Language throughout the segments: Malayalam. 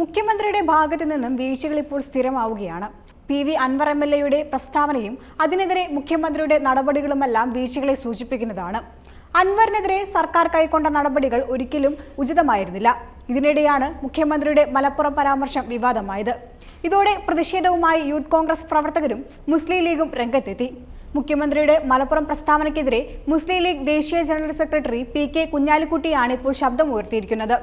മുഖ്യമന്ത്രിയുടെ ഭാഗത്തു നിന്നും വീഴ്ചകൾ ഇപ്പോൾ സ്ഥിരമാവുകയാണ്. P V Anvar M L എയുടെ പ്രസ്താവനയും അതിനെതിരെ മുഖ്യമന്ത്രിയുടെ നടപടികളുമെല്ലാം വീഴ്ചകളെ സൂചിപ്പിക്കുന്നതാണ്. അൻവറിനെതിരെ സർക്കാർ കൈക്കൊണ്ട നടപടികൾ ഒരിക്കലും ഉചിതമായിരുന്നില്ല. ഇതിനിടെയാണ് മുഖ്യമന്ത്രിയുടെ മലപ്പുറം പരാമർശം വിവാദമായത്. ഇതോടെ പ്രതിഷേധവുമായി യൂത്ത് കോൺഗ്രസ് പ്രവർത്തകരും മുസ്ലിം ലീഗും രംഗത്തെത്തി. മുഖ്യമന്ത്രിയുടെ മലപ്പുറം പ്രസ്താവനയ്ക്കെതിരെ മുസ്ലിം ലീഗ് ദേശീയ ജനറൽ സെക്രട്ടറി പി കെ കുഞ്ഞാലിക്കുട്ടിയാണ് ഇപ്പോൾ ശബ്ദം ഉയർത്തിയിരിക്കുന്നത്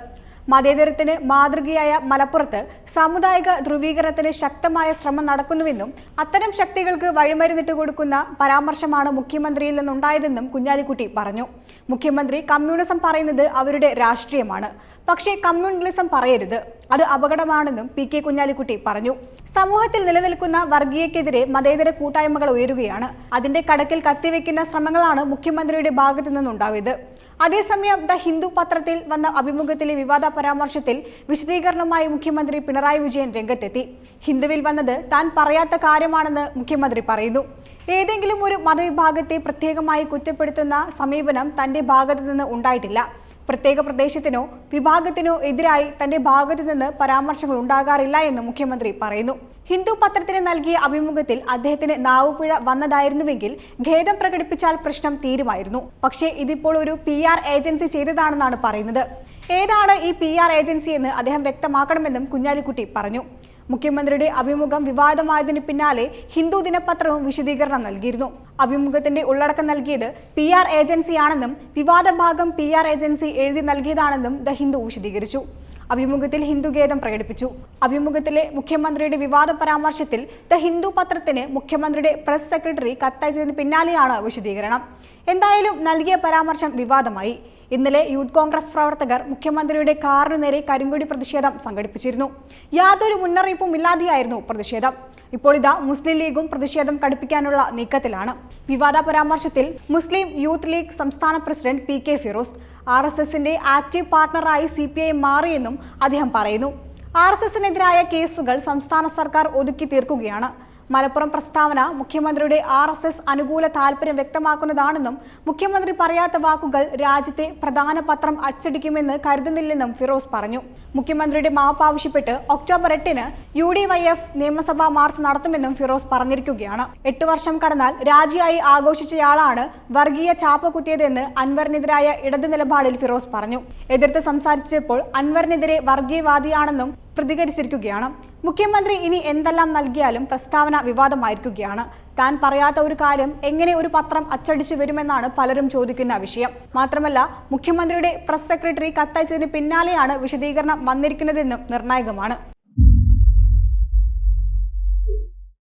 മതേതരത്തിന് മാതൃകയായ മലപ്പുറത്ത് സാമുദായിക ധ്രുവീകരണത്തിന് ശക്തമായ ശ്രമം നടക്കുന്നുവെന്നും അത്തരം ശക്തികൾക്ക് വഴിമരുന്നിട്ട് കൊടുക്കുന്ന പരാമർശമാണ് മുഖ്യമന്ത്രിയിൽ നിന്നുണ്ടായതെന്നും കുഞ്ഞാലിക്കുട്ടി പറഞ്ഞു. മുഖ്യമന്ത്രി കമ്മ്യൂണിസം പറയുന്നത് അവരുടെ രാഷ്ട്രീയമാണ്. പക്ഷേ കമ്മ്യൂണലിസം പറയരുത്. അത് അപകടമാണെന്നും പി കെ കുഞ്ഞാലിക്കുട്ടി പറഞ്ഞു. സമൂഹത്തിൽ നിലനിൽക്കുന്ന വർഗീയക്കെതിരെ മതേതര കൂട്ടായ്മകൾ ഉയരുകയാണ്. അതിന്റെ കടക്കിൽ കത്തിവെക്കുന്ന ശ്രമങ്ങളാണ് മുഖ്യമന്ത്രിയുടെ ഭാഗത്തു നിന്നുണ്ടായത്. അതേസമയം ദ ഹിന്ദു പത്രത്തിൽ വന്ന അഭിമുഖത്തിലെ വിവാദ പരാമർശത്തിൽ വിശദീകരണവുമായി മുഖ്യമന്ത്രി പിണറായി വിജയൻ രംഗത്തെത്തി. ഹിന്ദുവിൽ വന്നത് താൻ പറയാത്ത കാര്യമാണെന്ന് മുഖ്യമന്ത്രി പറയുന്നു. ഏതെങ്കിലും ഒരു മതവിഭാഗത്തെ പ്രത്യേകമായി കുറ്റപ്പെടുത്തുന്ന സമീപനം തന്റെ ഭാഗത്തു നിന്ന് ഉണ്ടായിട്ടില്ല. പ്രത്യേക പ്രദേശത്തിനോ വിഭാഗത്തിനോ എതിരായി തന്റെ ഭാഗത്തു നിന്ന് പരാമർശങ്ങൾ ഉണ്ടാകാറില്ല എന്ന് മുഖ്യമന്ത്രി പറയുന്നു. ഹിന്ദു പത്രത്തിന് നൽകിയ അഭിമുഖത്തിൽ അദ്ദേഹത്തിന് നാവുപുഴ വന്നതായിരുന്നുവെങ്കിൽ ഖേദം പ്രകടിപ്പിച്ചാൽ പ്രശ്നം തീരുമായിരുന്നു. പക്ഷേ ഇതിപ്പോൾ ഒരു പി ആർ ഏജൻസി ചെയ്തതാണെന്നാണ് പറയുന്നത്. ഏതാണ് ഈ പി ആർ ഏജൻസി എന്ന് അദ്ദേഹം വ്യക്തമാക്കണമെന്നും കുഞ്ഞാലിക്കുട്ടി പറഞ്ഞു. മുഖ്യമന്ത്രിയുടെ അഭിമുഖം വിവാദമായതിനു പിന്നാലെ ഹിന്ദു ദിനപത്രവും വിശദീകരണം നൽകിയിരുന്നു. അഭിമുഖത്തിന്റെ ഉള്ളടക്കം നൽകിയത് പി ആർ ഏജൻസിയാണെന്നും വിവാദ ഭാഗം പി ആർ ഏജൻസി എഴുതി നൽകിയതാണെന്നും ദ ഹിന്ദു വിശദീകരിച്ചു. അഭിമുഖത്തിൽ ഹിന്ദുഖേദം പ്രകടിപ്പിച്ചു. അഭിമുഖത്തിലെ മുഖ്യമന്ത്രിയുടെ വിവാദ പരാമർശത്തിൽ ദ ഹിന്ദു പത്രത്തിന് മുഖ്യമന്ത്രിയുടെ പ്രസ് സെക്രട്ടറി കത്തയച്ചതിന് പിന്നാലെയാണ് വിശദീകരണം. എന്തായാലും നൽകിയ പരാമർശം വിവാദമായി. ഇന്നലെ യൂത്ത് കോൺഗ്രസ് പ്രവർത്തകർ മുഖ്യമന്ത്രിയുടെ കാറിനു നേരെ കരിങ്കൊടി പ്രതിഷേധം സംഘടിപ്പിച്ചിരുന്നു. യാതൊരു മുന്നറിയിപ്പും ഇല്ലാതെയായിരുന്നു പ്രതിഷേധം. ഇപ്പോൾ ഇതാ മുസ്ലിം ലീഗും പ്രതിഷേധം കടുപ്പിക്കാനുള്ള നീക്കത്തിലാണ്. വിവാദ പരാമർശത്തിൽ മുസ്ലിം യൂത്ത് ലീഗ് സംസ്ഥാന president P K Firoz R S എസിന്റെ ആക്റ്റീവ് പാർട്ണറായി സി പി ഐ മാറിയെന്നും അദ്ദേഹം പറയുന്നു. ആർ എസ് എസിനെതിരായ കേസുകൾ സംസ്ഥാന സർക്കാർ ഒതുക്കി തീർക്കുകയാണ്. മലപ്പുറം പ്രസ്താവന മുഖ്യമന്ത്രിയുടെ ആർ എസ് എസ് അനുകൂല താൽപര്യം വ്യക്തമാക്കുന്നതാണെന്നും മുഖ്യമന്ത്രി പറയാത്ത വാക്കുകൾ രാജ്യത്തെ പ്രധാന പത്രം അച്ചടിക്കുമെന്ന് കരുതുന്നില്ലെന്നും ഫിറോസ് പറഞ്ഞു. മുഖ്യമന്ത്രിയുടെ മാപ്പ് ആവശ്യപ്പെട്ട് ഒക്ടോബർ എട്ടിന് യു ഡി വൈ എഫ് നിയമസഭാ മാർച്ച് നടത്തുമെന്നും ഫിറോസ് പറഞ്ഞിരിക്കുകയാണ്. എട്ട് വർഷം കടന്നാൽ രാജിയായി ആഘോഷിച്ചയാളാണ് വർഗീയ ചാപ്പ കുത്തിയതെന്ന് അൻവറിനെതിരായ ഇടതു നിലപാടിൽ ഫിറോസ് പറഞ്ഞു. എതിർത്ത് സംസാരിച്ചപ്പോൾ അൻവറിനെതിരെ വർഗീയവാദിയാണെന്നും പ്രതികരിച്ചിരിക്കുകയാണ്. മുഖ്യമന്ത്രി ഇനി എന്തെല്ലാം നൽകിയാലും പ്രസ്താവന വിവാദമായിരിക്കുകയാണ്. താൻ പറയാത്ത ഒരു കാര്യം എങ്ങനെ ഒരു പത്രം അച്ചടിച്ചു വരുമെന്നാണ് പലരും ചോദിക്കുന്ന വിഷയം. മാത്രമല്ല മുഖ്യമന്ത്രിയുടെ പ്രസ് സെക്രട്ടറി കത്തയച്ചതിന് പിന്നാലെയാണ് വിശദീകരണം വന്നിരിക്കുന്നതെന്നും നിർണായകമാണ്.